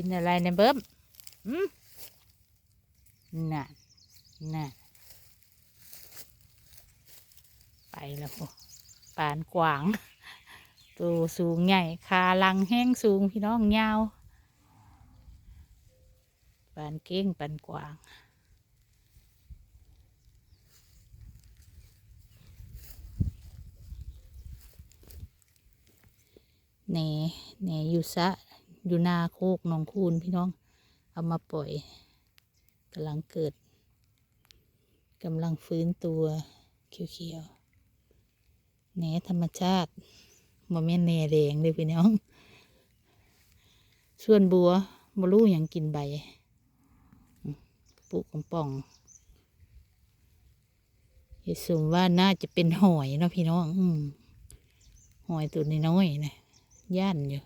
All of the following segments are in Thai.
กินอะไรในเบิ้มอืมน่ะน่ะไปแล้วปานกวาง ตัวสูงใหญ่คาลังแห้งสูงพี่น้องยาวปานเก้งปานกวางแหน่แหน่อยู่ซะ อยู่นาโคกหนองคูนพี่น้อง เอามาปล่อยกำลังเกิดกำลังฟื้นตัวเขียวๆแหน่ธรรมชาติโมเมนแหนแดงเลยพี่น้อง ส่วนบัวบรู้อย่างกินใบปูกของป่องเยสุมว่าน่าจะเป็นหอยเนาะพี่น้อง อืหอยตัวน้อยๆนะย่านอยู่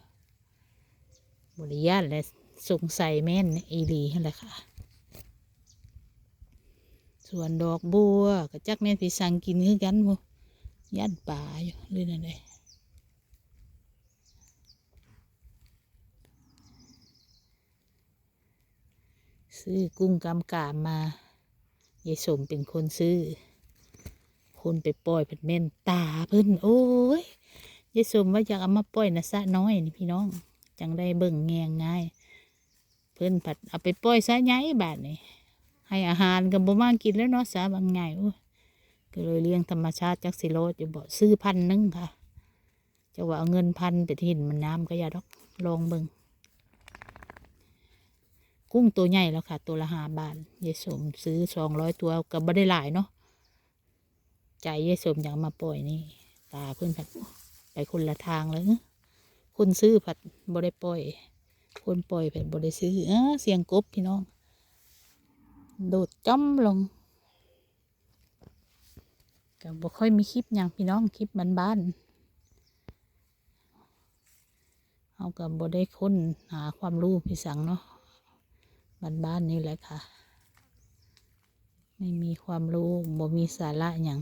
บริยานและสงสัยแม่นอีหลีนั่นแหละค่ะ ส่วนดอกบัวก็จักแม่นพี่สังกินคือกันบ่ย่านป่าอยู่เรื่อยนั่นเลยซื้อกุ้งกำกามมายายสมเป็นคนซื้อ คนไปปล่อยเป็นแม่นตาเพิ่นโอ้ยยายสมว่าอยากเอามาปล่อยนะสะน้อยนี่พี่น้อง จังได้เบิ่งแงงง่าย เพิ่นผัดเอาไปปล่อยสะใหญ่บาทนี่ให้อาหารกับบ่มากินแล้วเนาะสาบางไงโอ้ก็เลยเลี้ยงธรรมชาติจักสิโลจะบอกซื้อพันหนึงค่ะจะว่าเอาเงินพันไปทิ่นมันน้ำก็อย่าดอกลองเบิ่งกุ้งตัวใหญ่แล้วค่ะ ตัวละห้าบาทยายสมซื้อสองร้อยตัวก็บ่ได้หลายเนาะใจยายสมอยากมาปล่อยนี่ ตาเพิ่อนผัดไปคนละทางเลยนะ คนซื้อผัดบ่ได้ปล่อย คนปล่อยผัดบ่ได้ซื้อเออเสียงกบพี่น้อง โดดจ้อมลงก็บ่ค่อยมีคลิปอย่างพี่น้องคลิปบ้านๆเอากับบ่ได้ค้นหาความรู้พี่สังเนาะบ้านๆนี่แหละค่ะ ไม่มีความรู้บ่มีสาระอย่าง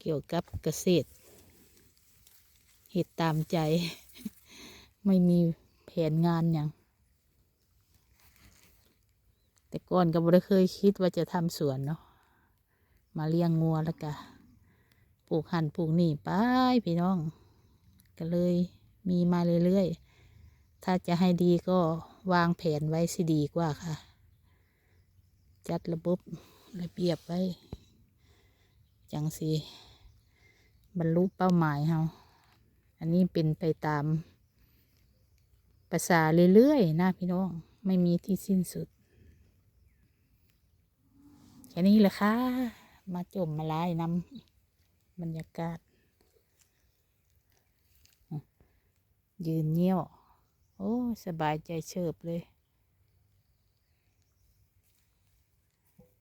เกี่ยวกับเกษตร เหตุตามใจ ไม่มีแผนงานอย่าง แต่ก่อนก็บ่ได้เคยคิดว่าจะทำสวนเนาะมาเลี้ยงงัวแล้วก็ปลูกหั่นปลูกนี่ไปพี่น้อง ก็เลยมีมาเรื่อยๆ ถ้าจะให้ดีก็วางแผนไว้สิดีกว่าค่ะ จัดระบบระเบียบไว้ จังสิบรรลุเป้าหมายเฮา อันนี้เป็นไปตามภาษาเรื่อยๆนะพี่น้อง ไม่มีที่สิ้นสุด แค่นี้แหละค่ะ มาจมมาลายนำบรรยากาศ ยืนเงี้ยว โอ้ สบายใจเฉิบเลย